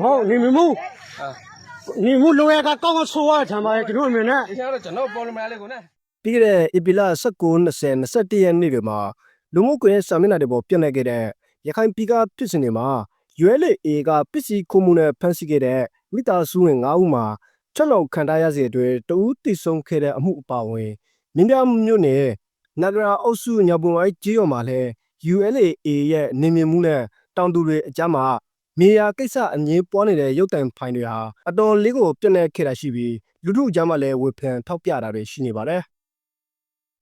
မဟုတ်နေမမူနေမူလုံရကကောင်းကောင်းဆိုးရထမ်းပါရဲ့ကျွန်တော်အမြင်နဲ့ကျွန်တော်ပေါ်လမလေးကိုနဲ့ပြီးခဲ့တဲ့ April 19 20 21ရက်နေ့တွေမှာလူမှုကွန်ရက်စာမျက်နှာတွေပေါ်ပြန့်နေခဲ့တဲ့ရခိုင်ပြည်ကဖြစ်စဉ်တွေမှာရွဲလေအေကပစ္စည်းခုံမှုနဲ့ဖမ်းဆီးခဲ့တဲ့မိသားစုဝင်9ဦးမှာချက်လောက်ခံထားရစေအတွက်တဦးတည်ဆုံခဲ့တဲ့အမှုအပါအဝင်မြင်းပြမြို့နယ်နဂရာအုပ်စုညဘုံဝိုင်းကျေးရွာမှာလည်း ULAA ရဲ့နေမြင့်မှုနဲ့ တောင်သူတွေအကြမ်းမှာမြေယာကိစ္စအငင်းပွားနေတဲ့ရုပ်တံဖိုင်တွေဟာအတော်လေးကိုပြန့်နှံ့ခဲ့တာရှိပြီးလူထုအကြမ်းမှာလည်းဝေဖန်ထောက်ပြတာတွေရှိနေပါတယ်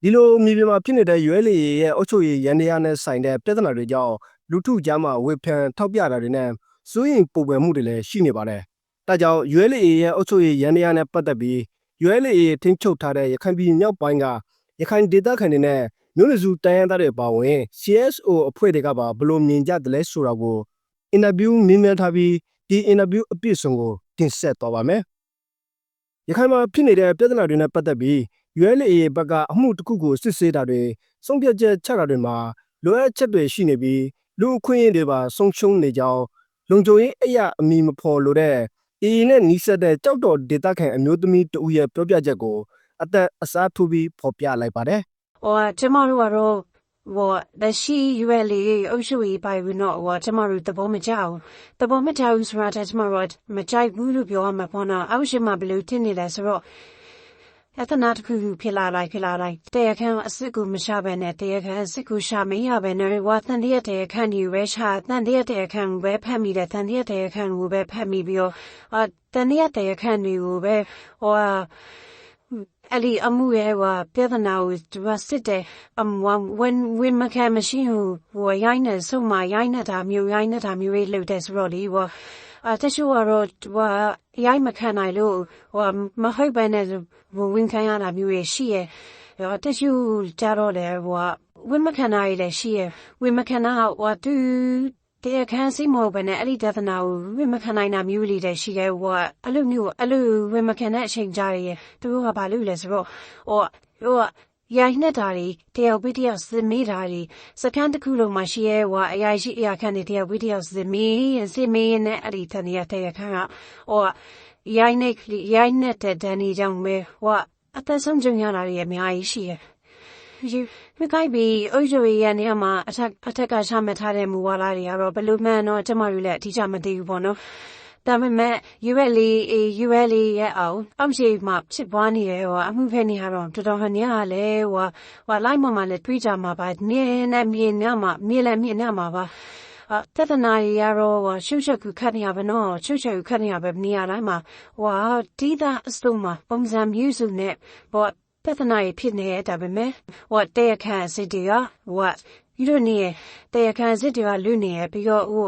ဒီလိုမြေပြင်မှာဖြစ်နေတဲ့ရွဲလေရဲ့အုတ်ချုပ်ရည်ရန်တရားနဲ့ဆိုင်တဲ့ပြဿနာတွေကြောင့်လူထုကြားမှာဝေဖန်ထောက်ပြတာတွေနဲ့စိုးရင်ပုံပွယ်မှုတွေလည်းရှိနေပါတယ်။ဒါကြောင့်ရွဲလေရဲ့အုတ်ချုပ်ရည်ရန်တရားနဲ့ပတ်သက်ပြီးရွဲလေထိန်းချုပ်ထားတဲ့ရခိုင်ပြည်မြောက်ပိုင်းကရခိုင်ဒေသခံတွေနဲ့ မြို့နယ်စုတိုင်းရင်းသားတွေပါဝင် CSO အဖွဲ့တွေကပါဘယ်လိုမြင်ကြတယ်လဲဆိုတာကိုအင်တာဗျူးမြင်မြန်ထားပြီးဒီအင်တာဗျူးအပြည့်အစုံကိုတင်ဆက်သွားပါမယ်။ရခိုင်မှာဖြစ်နေတဲ့ပြဿနာတွေနဲ့ပတ်သက်ပြီး ULA ဘက်ကအမှုတစ်ခုကိုစစ်ဆေးတာတွေဆုံးဖြတ်ချက်ချတာတွေမှာလိုအပ်ချက်တွေရှိနေပြီးလူအခွင့်အရေးတွေပါဆုံးရှုံးနေကြောင်းလုံခြုံရေးအရာအမိမဖော်လို့တဲ့ AA နဲ့နီးစပ်တဲ့ကြောက်တော်ဒေတာခံအမျိုးသမီးတဦးရဲ့ပြောပြချက်ကိုအသက်အစားထိုးပြီးဖော်ပြလိုက်ပါတယ် ဟိုကျမတို့ကတော့ဟိုလက်ရှိ ULA အုပ်စုရေးပိုင်ဘူးတော့ဟိုကျမတို့သဘောမကျဘူးသဘောမကျဘူးဆိုတာကျမတို့မကြိုက်ဘူးလို့ပြောရမှာပေါ့နော်အောက်ရှိမှဘယ်လိုထင်နေလဲဆိုတော့အတနာတစ်ခုခုဖြစ်လာလိုက်ဖြစ်လာလိုက်တရားခံအစ်စ်ကိုမရှာဘဲနဲ့တရားခံအစ်စ်ကိုရှာမရဘဲနဲ့ဝါတန်တရတရားခံဒီဝဲရှာတန်တရတရားခံဝဲဖက်မိတယ်တန်တရတရားခံကိုပဲဖက်မိပြီးတော့အာတန်တရတရားခံတွေကိုပဲဟို အဲ့ဒီအမှုရဲ့ဟိုပြဿနာကိုသူကစစ်တယ်အမဝင်ဝင်မခံမရှိဘူးဟိုရိုင်းနေဆုံးမရိုင်းနေတာမျိုးရိုင်းနေတာမျိုးလေးလုပ်တယ်ဆိုတော့လေဟိုအတချို့ကတော့သူကရိုင်းမခံနိုင်လို့ဟိုမဟုတ်ပဲနဲ့ဟိုဝင်ခံရတာမျိုးရဲ့ရှိရဲ့ဟိုတချို့ကြတော့လေဟိုဝင်မခံနိုင်လည်းရှိရဲ့ဝင်မခံနိုင်ဟိုသူ တရားခံစီမဟုတ်ဘဲနဲ့အဲ့ဒီဒသနာကိုဝိမခံနိုင်တာမျိုးလေးတည်းရှိခဲ့ဟိုအဲ့လိုမျိုးအဲ့လိုဝိမခံတဲ့အချိန်ကြာရဲ့သူတို့ကဘာလို့လဲဆိုတော့ဟိုဟိုရိုင်းနေတာတွေတယောက်ပြီးတယောက်စမေးတာတွေစကန်တစ်ခုလုံးမှာရှိရဲဟိုအရာရှိအရာခံတွေတယောက်ပြီးတယောက်စမေးရင်စမေးရင်နဲ့အဲ့ဒီတန်ရတရားခံကဟိုရိုင်းနေရိုင်းနေတဲ့ဒန်ဒီကြောင့်ပဲဟိုအသက်ဆုံးကြုံရတာတွေအများကြီးရှိရဲ့ယူ မကိုက်ပြီးအုပ်ချုပ်ရေးရနေရာမှာအထက်အထက်ကရှာမှတ်ထားတဲ့မူဝါဒတွေကတော့ဘယ်လိုမှန်းတော့ကျမတို့လည်းအထူးချမသိဘူးပေါ့နော်။ဒါပေမဲ့ UL UL ရဲ့အောင်အောက်ရှိမှဖြစ်ပွားနေတဲ့ဟိုအမှုဖက်နေရတော့တော်တော်ဟန်ရလဲဟိုဟိုလိုက်မမလည်းတွေးကြမှာပါနေနဲ့မြေညမှာမြေလည်းမြေညမှာပါအတဒနာရီရတော့ဟိုရှုပ်ချက်ကူခတ်နေရပါတော့ရှုပ်ချက်ကူခတ်နေရပဲနေရာတိုင်းမှာဟိုဒီသာအစုံမှာပုံစံမျိုးစုနဲ့ဟို ပြဿနာကြီးဖြစ်နေတဲ့ဒါပေမဲ့ what တရားခံစစ်တွေက what ယူလို့နေရတရားခံစစ်တွေကလူနေရပြီးတော့ဟို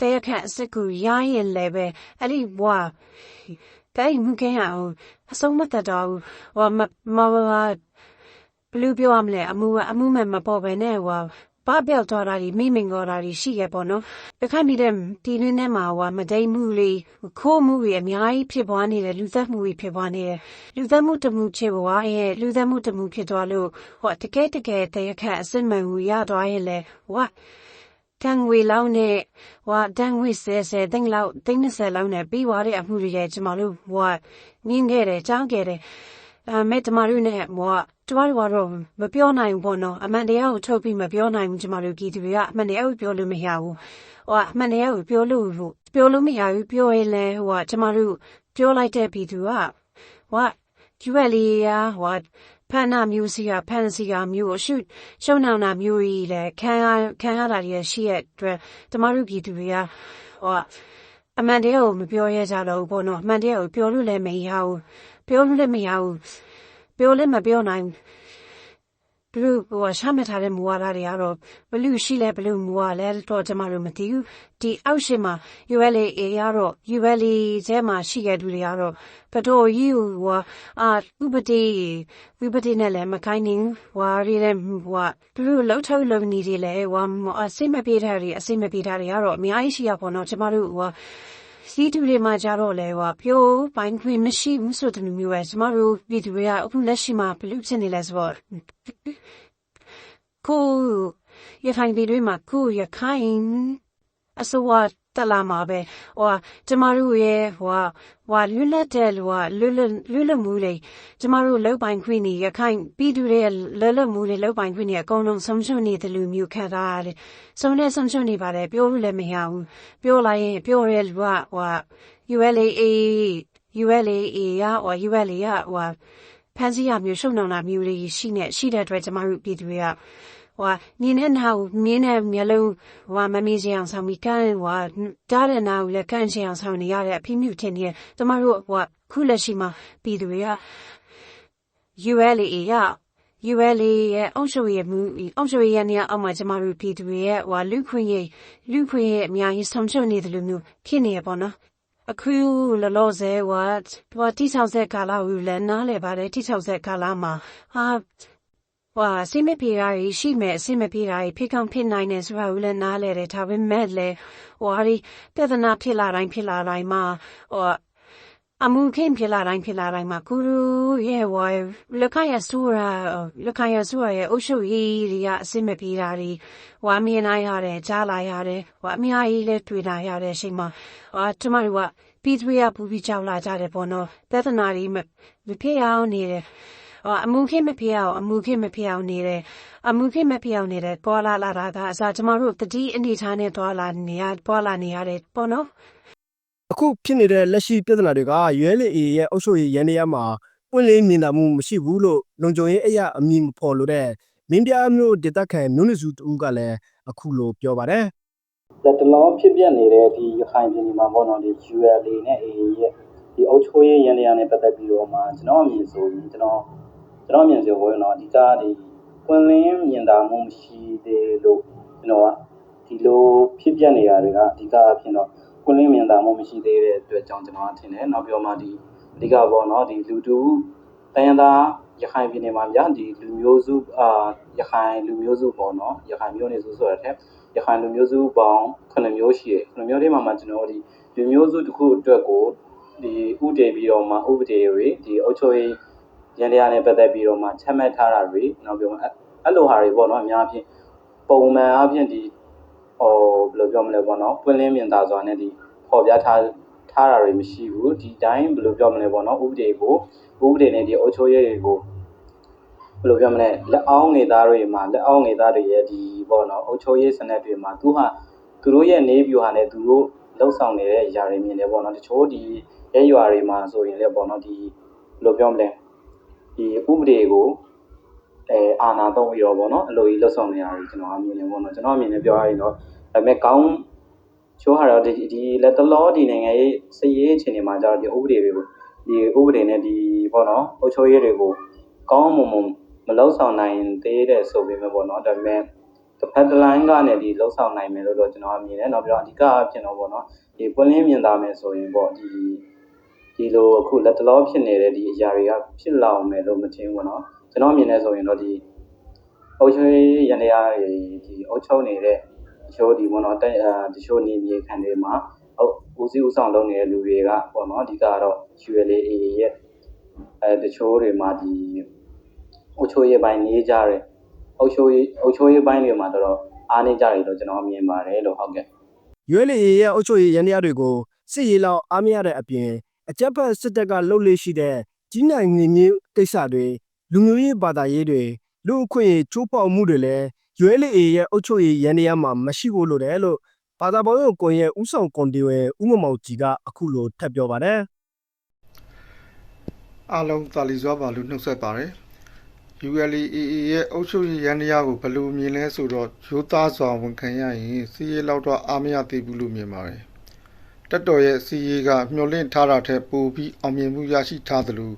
တရားခံစစ်ကိုရရင်လည်းပဲအဲ့ဒီဘွာကဲမှုကရအောင်အဆုံးမသက်တော့ဘူးဟိုမမဘလူးပြောရမလဲအမှုအမှုမဲ့မပေါ်ပဲနဲ့ဟို ဘာပြောက်သွားတာဒီမိမင်္ဂလာတွေရှိခဲ့ပေါ့နော်။တခါမိတဲ့ဒီနင်းထဲမှာဟိုမဒိန်မှုလေးခိုးမှုတွေအများကြီးဖြစ်ပွားနေတယ်လူသက်မှုတွေဖြစ်ပွားနေတယ်လူသက်မှုတမှုဖြစ်ပွားရဲ့လူသက်မှုတမှုဖြစ်သွားလို့ဟိုတကယ်တကယ်တရားခန့်အစစ်မှန်ကိုရသွားရင်လေဟိုတန်ဝေလောင်းနဲ့ဟိုတန်ဝေဆဲဆဲတင်းလောက်တင်း20လောက်နဲ့ပြီးသွားတဲ့အမှုတွေရဲ့ကျမတို့ဟိုနင်းခဲ့တယ်ကြောင်းခဲ့တယ်အမေတမတို့နဲ့ဟို ကျမတို့ကတော့မပြောနိုင်ဘူးပေါ့နော်အမှန်တရားကိုထုတ်ပြီးမပြောနိုင်ဘူးကျမတို့ကြည်သူတွေကအမှန်တရားကိုပြောလို့မရဘူးဟိုအမှန်တရားကိုပြောလို့ပြောလို့မရဘူးပြောရင်လည်းဟိုကျမတို့ပြောလိုက်တဲ့ပြည်သူကဟိုကျွဲလေးရဟိုဖန်နာမျိုးစီကဖန်စီကမျိုးရှုရှုံနောင်နာမျိုးကြီးလေခံရခံရတာတွေရှိရဲ့အတွက်ကျမတို့ပြည်သူတွေကဟိုအမှန်တရားကိုမပြောရကြတော့ဘူးပေါ့နော်အမှန်တရားကိုပြောလို့လည်းမရဘူးပြောလို့လည်းမရဘူး ပြောလည်းမပြောနိုင်ဘူးသူဟိုရှာမထားတဲ့မူဝါဒတွေကတော့ဘလူရှိလဲဘလူမူဝါလဲတော့ကျမတို့မသိဘူးဒီအောက်ရှိမှာ ULA ရတော့ ULA ကျဲမှာရှိခဲ့သူတွေကတော့ဘတော်ကြီးဟိုအာဥပဒေဥပဒေနဲ့လည်းမကိုင်းနေဝါရီလည်းဟိုသူတို့လှုပ်ထုတ်လုံနေတယ်လေဟိုအစိမပြေတာတွေအစိမပြေတာတွေကတော့အများကြီးရှိရပါတော့ကျမတို့ဟို စီးတူတွေမှာကြတော့လဲဟောပြိုးပိုင်းခွင့်မရှိဘူးဆိုတဲ့မျိုးပဲကျမတို့ပြည်သူတွေကအခုလက်ရှိမှာဘလူးဖြစ်နေလဲဆိုတော့ကိုရခိုင်ပြည်တွေမှာကိုရခိုင်အစိုးရတ တက်လာမှာပဲဟိုကျမတို့ရဲ့ဟိုဟိုလွတ်လပ်တဲ့လူကလွတ်လပ်လွတ်လပ်မှုတွေကျမတို့လောက်ပိုင်ခွင့်နေရခိုင်ပြည်သူတွေလွတ်လပ်မှုတွေလောက်ပိုင်ခွင့်နေအကုန်လုံးဆုံးရှုံးနေတယ်လူမျိုးခံထားရတယ်ဆုံးနေဆုံးရှုံးနေပါတယ်ပြောလို့လည်းမရဘူးပြောလိုက်ရင်ပြောရဲလူကဟို ULA ULA ရဟို ULA ရဟိုဖန်စီရမျိုးရှုံနှောင်တာမျိုးတွေရှိနေရှိတဲ့အတွက်ကျမတို့ပြည်သူတွေက ဟိုနင်းနဲ့နောက်နင်းနဲ့မျိုးလုံးဟိုမမေးစရာဆောင်ပြီးကန်ဟိုတားတဲ့နောက်လည်းကန်ချင်အောင်ဆောင်နေရတဲ့အဖြစ်မျိုးတင်နေကျမတို့ဟိုခုလက်ရှိမှာပြည်သူတွေက ULA ရ ULA ရဲ့အုံရှိုရဲ့မူအုံရှိုရဲ့နေရာအောက်မှာကျမတို့ပြည်သူတွေရဲ့ဟိုလူခွင့်ရေးလူခွင့်ရေးအများကြီးဆုံးရှုံးနေတယ်လို့မျိုးဖြစ်နေရပေါ့နော်အခုလောလောဆယ်ဝတ်ဘာတိဆောက်ဆက်ကာလာကိုလည်းနားလဲပါတယ်တိဆောက်ဆက်ကာလာမှာဟာ ဝါစိမပြေရာရှိမဲ့အစိမပြေရာဖိကောင်ဖြစ်နိုင်နေဆိုတာကိုလည်းနားလဲတယ်ဒါပေမဲ့လေဟိုဟာဒီပြဿနာဖြစ်လာတိုင်းဖြစ်လာတိုင်းမှာဟိုအမှုခင်ဖြစ်လာတိုင်းဖြစ်လာတိုင်းမှာကူရူရဲ့ဝါလခရဆူရာလခရဆူရာရဲ့အုပ်ချုပ်ရေးတွေကအစိမပြေတာတွေဝါမြင်နိုင်ရတယ်ကြားလာရတယ်ဝါအများကြီးလည်းတွေ့လာရတဲ့ချိန်မှာဟာကျမတို့ကပြည်သူရပူပြီးကြောက်လာကြတယ်ပေါ့နော်ပြဿနာတွေမမဖြစ်အောင်နေတယ်ဟော အမှုခင်မဖြစ်အောင်အမှုခင်မဖြစ်အောင်နေတယ်အမှုခင်မဖြစ်အောင်နေတယ်ပေါ်လာလာတာကအစားကျမတို့တတိအနေထားနဲ့တွာလာနေရပေါ်လာနေရတယ်ပေါ့နော်အခုဖြစ်နေတဲ့လက်ရှိပြဿနာတွေက ULA ရဲ့အုပ်ချုပ်ရေးရန်တရားမှာပွင့်လင်းမြင်သာမှုမရှိဘူးလို့လုံခြုံရေးအရာအမည်မဖော်လို့တဲ့မင်းပြားမျိုးဒေသခံမျိုးနွယ်စုတူကလည်းအခုလိုပြောပါတယ်လက်တလောဖြစ်ပြနေတဲ့ဒီရခိုင်ပြည်နယ်မှာပေါ့နော်ဒီ ULA နဲ့ AA ရဲ့ဒီအုပ်ချုပ်ရေးရန်တရားနဲ့ပတ်သက်ပြီးတော့မှကျွန်တော်အမြင်ဆိုရင်ကျွန်တော် ကျွန်တော်အမြင်ဆိုဘောနော်အဓိကဒီပွင့်လင်းမြင်သာမှုမရှိသေးလို့ကျွန်တော်ကဒီလိုဖြစ်ပြနေရတွေကအဓိကအဖြစ်တော့ပွင့်လင်းမြင်သာမှုမရှိသေးတဲ့အတွက်ကြောင့်ကျွန်တော်ထင်တယ်နောက်ပြီးတော့မှဒီအဓိကပေါ့နော်ဒီလူတူတန်ရသားရခိုင်ပြည်နယ်မှာဗျာဒီလူမျိုးစုအာရခိုင်လူမျိုးစုပေါ့နော်ရခိုင်မျိုးနွယ်စုဆိုရတဲ့ရခိုင်လူမျိုးစုပေါင်း9မျိုးရှိတယ်9မျိုးတွေမှာမှကျွန်တော်တို့ဒီလူမျိုးစုတစ်ခုအတွက်ကိုဒီဥတည်ပြီးတော့မှဥပဒေတွေဒီအုပ်ချုပ်ရေး ရန်တရားနဲ့ပတ်သက်ပြီးတော့မှချက်မှတ်ထားတာတွေနောက်ပြီးတော့အဲ့အဲ့လိုဟာတွေပေါ့နော်အများအပြားပုံမှန်အပြင်ဒီဟိုဘယ်လိုပြောမလဲပေါ့နော်ပွင့်လင်းမြင်သာစွာနဲ့ဒီပေါ်ပြထားထားတာတွေမရှိဘူးဒီတိုင်းဘယ်လိုပြောမလဲပေါ့နော်ဥပဒေကိုဥပဒေနဲ့ဒီအုပ်ချုပ်ရေးတွေကိုဘယ်လိုပြောမလဲလက်အောင်းငေသားတွေမှာလက်အောင်းငေသားတွေရဲ့ဒီပေါ့နော်အုပ်ချုပ်ရေးစနစ်တွေမှာသူဟာသူတို့ရဲ့နေပြူဟာနဲ့သူတို့လှုပ်ဆောင်နေတဲ့အရာတွေမြင်တယ်ပေါ့နော်တချို့ဒီရဲရွာတွေမှာဆိုရင်လည်းပေါ့နော်ဒီဘယ်လိုပြောမလဲ ဒီဥပဒေကိုအဲအာဏာသုံးပြီးတော့ပေါ့နော်အလိုကြီးလှုပ်ဆောင်နေရတယ်ကျွန်တော်အမြင်နဲ့ပေါ့နော်ကျွန်တော်အမြင်နဲ့ပြောရရင်တော့ဒါပေမဲ့ကောင်းချိုးဟာတော့ဒီဒီလက်တလောဒီနိုင်ငံရေးစည်ရေးအခြေအနေမှာကျတော့ဒီဥပဒေတွေကိုဒီဥပဒေနဲ့ဒီပေါ့နော်အုပ်ချုပ်ရေးတွေကိုကောင်းမွန်မွန်မလောက်ဆောင်နိုင်သေးတဲ့ဆိုပေမဲ့ပေါ့နော်ဒါပေမဲ့တစ်ဖက်တစ်လိုင်းကနေဒီလောက်ဆောင်နိုင်မယ်လို့တော့ကျွန်တော်အမြင်တယ်နောက်ပြီးတော့အဓိကအဖြစ်တော့ပေါ့နော်ဒီပွင့်လင်းမြင်သာမယ်ဆိုရင်ပေါ့ဒီ ဒီလိုအခုလက်တလောဖြစ်နေတဲ့ဒီအရာတွေကဖြစ်လာအောင်မယ်လို့မထင်ဘူးပေါ့နော်ကျွန်တော်အမြင်နဲ့ဆိုရင်တော့ဒီအုပ်ချုပ်ရေးရန်တရားတွေဒီအုပ်ချုပ်နေတဲ့တချို့ဒီပေါ့နော်တိုက်အာတချို့နေမြေခံတွေမှာအုပ်ဦးစီးဦးဆောင်လုပ်နေတဲ့လူတွေကပေါ့နော်အဓိကတော့ ULA ရဲ့အဲတချို့တွေမှာဒီအုတ်ချိုးရေးပိုင်းနေကြတယ်အုတ်ချိုးရေးအုတ်ချိုးရေးပိုင်းတွေမှာတော့တော်အားနေကြတယ်လို့ကျွန်တော်မြင်ပါတယ်လို့ဟုတ်ကဲ့ ULA ရဲ့အုပ်ချုပ်ရေးရန်တရားတွေကိုစစ်ရေးလောက်အားမရတဲ့အပြင် အကြက်ဖက်စစ်တပ်ကလှုပ်လေရှိတဲ့ကြီးနိုင်ငင်းမြင့်ကိစ္စတွေလူမျိုးရေးဘာသာရေးတွေလူအခွင့်အရေးချိုးဖောက်မှုတွေလည်း ULA ရဲ့အုပ်ချုပ်ရေးရန်တရားမှာမရှိဘူးလို့တယ်လို့ဘာသာပေါင်းကွန်ရဲ့ဥဆောင်ကွန်တီဝဲဥမမောင်ကြီးကအခုလိုထပ်ပြောပါတယ်အားလုံးသာလီစွာပါလို့နှုတ်ဆက်ပါတယ် ULAA ရဲ့အုပ်ချုပ်ရေးရန်တရားကိုဘယ်လိုမြင်လဲဆိုတော့ရိုးသားစွာဝန်ခံရရင်စီးရဲလောက်တော့အားမရသေးဘူးလို့မြင်ပါတယ် တက်တော်ရဲ့စီးရဲကမျှော်လင့်ထားတာထက်ပိုပြီးအောင်မြင်မှုရရှိထားသလို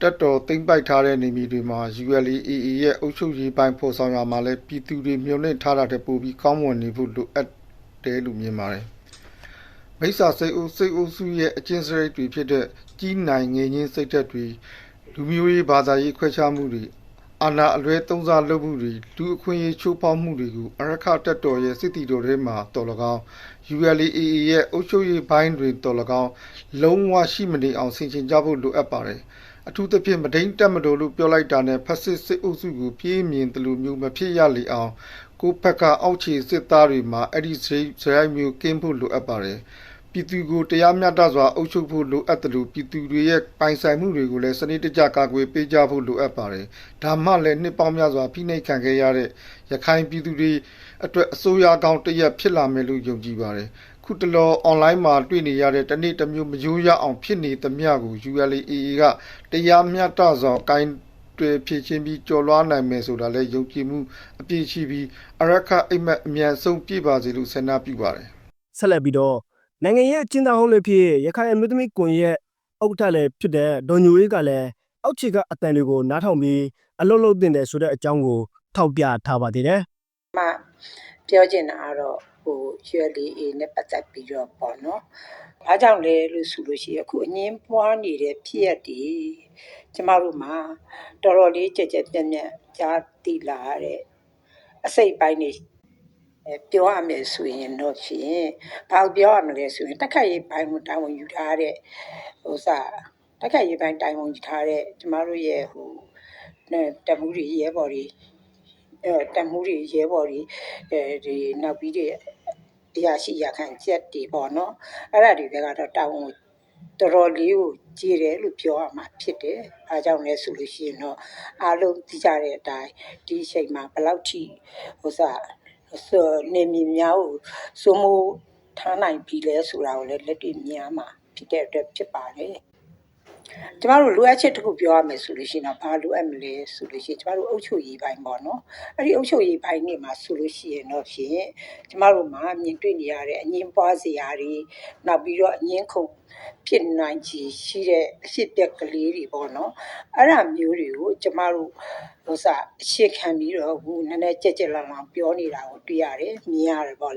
တက်တော်သိမ့်ပိုက်ထားတဲ့နေမြေတွေမှာ ULAA ရဲ့အုပ်ချုပ်ရေးပိုင်းဖော်ဆောင်ရမှာလဲပြည်သူတွေမျှော်လင့်ထားတာထက်ပိုပြီးကောင်းမွန်နေဖို့လိုအပ်တယ်လို့မြင်ပါတယ်မိစ္ဆာစိတ်အုပ်စိတ်အုပ်စုရဲ့အကျဉ်းစရိတ်တွေဖြစ်တဲ့ကြီးနိုင်ငယ်ချင်းစိတ်သက်တွေလူမျိုးရေးဘာသာရေးခွဲခြားမှုတွေ အာဏာအလွဲသုံးစားလုပ်မှုတွေလူအခွင့်အရေးချိုးဖောက်မှုတွေကိုအရခတက်တော်ရဲ့စစ်တီတော်ထဲမှာတော်လကောင်း ULAA ရဲ့အုပ်ချုပ်ရေးဘိုင်းတွေတော်လကောင်းလုံးဝရှိမနေအောင်ဆင်ခြင်ကြဖို့လိုအပ်ပါတယ်အထူးသဖြင့်မဒိန်တက်မတော်လို့ပြောလိုက်တာနဲ့ဖက်စစ်စစ်အုပ်စုကိုပြေးမြင်တယ်လို့မျိုးမဖြစ်ရလေအောင်ကိုယ့်ဘက်ကအောက်ခြေစစ်သားတွေမှာအဲ့ဒီစိတ်စရိုက်မျိုးကင်းဖို့လိုအပ်ပါတယ် ပြည်သူကိုတရားမျှတစွာအုပ်ချုပ်ဖို့လိုအပ်တယ်လို့ပြည်သူတွေရဲ့ပိုင်ဆိုင်မှုတွေကိုလည်းစနစ်တကျကာကွယ်ပေးကြဖို့လိုအပ်ပါတယ်ဒါမှလည်းနှစ်ပေါင်းများစွာဖိနှိပ်ခံခဲ့ရတဲ့ရခိုင်ပြည်သူတွေအတွက်အစိုးရကောင်းတစ်ရက်ဖြစ်လာမယ်လို့ယုံကြည်ပါတယ်ခုတလော online မှာတွေ့နေရတဲ့တနေ့တစ်မျိုးမယိုးရအောင်ဖြစ်နေသမျှကို ULAA ကတရားမျှတစွာကိုင်းတွေဖြည့်ချင်းပြီးကြော်လွှားနိုင်မယ်ဆိုတာလည်းယုံကြည်မှုအပြည့်ရှိပြီးအရခအိမ်မက်အမြန်ဆုံးပြည့်ပါစေလို့ဆန္ဒပြုပါတယ်ဆက်လက်ပြီးတော့ နိုင်ငံရဲ့အကျဉ်းသားဟောင်းလေးဖြစ်ရခိုင်အမျိုးသမီးကွန်ရက်ဥက္ကဋ္ဌလည်းဖြစ်တဲ့ဒေါ်ညိုအေးကလည်းအောက်ခြေကအတန်တွေကိုနားထောင်ပြီးအလုံးလုံးတင်တယ်ဆိုတဲ့အကြောင်းကိုထောက်ပြထားပါသေးတယ်မှပြောချင်တာကတော့ဟို ULA နဲ့ပတ်သက်ပြီးတော့ပေါ့နော်။ဘာကြောင့်လဲလို့ဆိုလို့ရှိရင်အခုအငင်းပွားနေတဲ့ဖြစ်ရက်တွေကျမတို့မှာတော်တော်လေးကြက်ကြက်ပြက်ပြက်ကြားသိလာရတဲ့အစိတ်ပိုင်းတွေ အဲပြောရမယ်ဆိုရင်တော့ဖြင့်ဘာကိုပြောရမလဲဆိုရင်တက်ခတ်ရေးပိုင်းကိုတာဝန်ယူထားတဲ့ဟိုစားတက်ခတ်ရေးပိုင်းတိုင်ဝန်ယူထားတဲ့ကျမတို့ရဲ့ဟိုနဲ့တမှုတွေရဲဘော်တွေအဲတက်မှုတွေရဲဘော်တွေအဲဒီနောက်ပြီးတွေအရာရှိရခံချက်တွေပေါ့နော်အဲ့ဒါတွေကတော့တာဝန်တော်တော်လေးကိုကြည်တယ်လို့ပြောရမှာဖြစ်တယ်အားကြောင့်လဲဆိုလို့ရှိရင်တော့အားလုံးသိကြတဲ့အတိုင်းဒီအချိန်မှာဘယ်လောက်ထိဟိုစားဆို နေမြများကိုစိုးမိုးထားနိုင်ပြီလဲဆိုတာကိုလည်းလက်တွေ့မြင်ရမှာဖြစ်တဲ့အတွက်ဖြစ်ပါတယ် ကျမတို့လိုအပ်ချက်တစ်ခုပြောရမယ်ဆိုလို့ရှိရင်တော့ဘာလိုအပ်မလဲဆိုလို့ရှိရင်ကျမတို့အုပ်ချုပ်ရေးပိုင်းပေါ့နော်အဲ့ဒီအုပ်ချုပ်ရေးပိုင်းနေမှာဆိုလို့ရှိရင်တော့ဖြင့်ကျမတို့မှာမြင်တွေ့နေရတဲ့အငင်းပွားစရာတွေနောက်ပြီးတော့အငင်းခုန်ဖြစ်နိုင်ချေရှိတဲ့အဖြစ်အပျက်ကလေးတွေပေါ့နော်အဲ့ဒါမျိုးတွေကိုကျမတို့ဟိုစားအခြေခံပြီးတော့ဟိုနည်းနည်းကြက်ကြက်လန်လန်ပြောနေတာကိုတွေ့ရတယ်မြင်ရတယ်ပေါ့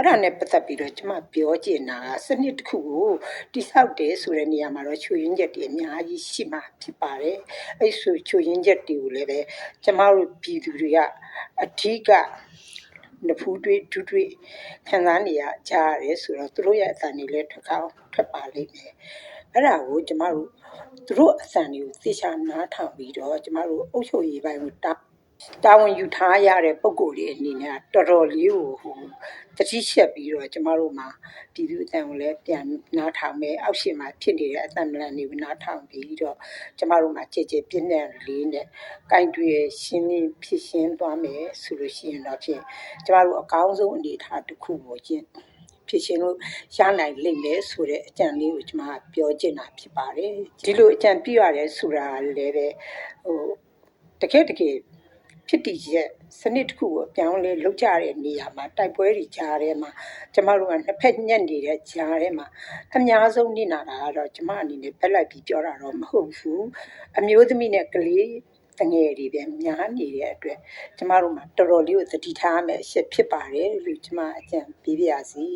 အဲ့ဒါနဲ့ပတ်သက်ပြီးတော့ကျွန်မပြောချင်တာကစနစ်တစ်ခုကိုတိဆောက်တယ်ဆိုတဲ့နေရာမှာတော့ချွေရင်းချက်တွေအများကြီးရှိမှဖြစ်ပါတယ်။အဲ့ဆိုချွေရင်းချက်တွေကိုလည်းပဲကျမတို့ပြည်သူတွေကအထီးကနဖူးတွေဒူးတွေခံစားနေရကြရတယ်ဆိုတော့သူတို့ရဲ့အသံတွေလည်းထွက်ကောင်းထွက်ပါလိမ့်မယ်။အဲ့ဒါကိုကျမတို့သူတို့အသံတွေကိုသိချာနားထောင်ပြီးတော့ကျမတို့အုပ်ချုပ်ရေးပိုင်းကိုတာ တာဝန်ယူထားရတဲ့ ပုံကိုယ်တွေအနေနဲ့က တော်တော်လေးကိုဟိုတတိချက်ပြီးတော့ ကျမတို့မှာ ပြည်သူအတန်ကိုလည်း ပြန်နားထောင်မယ် အောက်ရှင်မှာဖြစ်နေတဲ့အတန်မလန်တွေကို နားထောင်ပြီးတော့ ကျမတို့မှာကြည်ကြည်ပြင်းပြင်းလေးနဲ့ကင်တွေရှင်းလင်း ဖြစ်ရှင်းသွားမယ်ဆိုလို့ရှိရင်တော့ဖြင့် ကျမတို့အကောင်းဆုံး အနေအထားတစ်ခုကိုကျင့်ဖြစ်ရှင်လို့ရနိုင်လိမ့်မယ်ဆိုတဲ့ အကြံလေးကို ကျွန်မကပြောချင်တာဖြစ်ပါတယ် ဒီလိုအကြံပြရတယ်ဆိုတာလည်းပဲဟိုတကယ်တကယ် ဖြစ်တည်ရဲ့စနစ်တစ်ခုကိုအပြောင်းလဲလုပ်ကြတဲ့နေရာမှာတိုက်ပွဲတွေကြားထဲမှာကျမတို့ကနှစ်ဖက်ညက်နေတဲ့ကြားထဲမှာအများဆုံးနေနာတာကတော့ကျမအနေနဲ့ဘက်လိုက်ပြီးပြောတာတော့မဟုတ်ဘူးအမျိုးသမီးနဲ့ကလေးတငယ်တွေပဲများနေတဲ့အတွက်ကျမတို့မှာတော်တော်လေးကိုသတိထားရမယ့်အချက်ဖြစ်ပါတယ်လို့ကျမအကြံပေးပါရစေ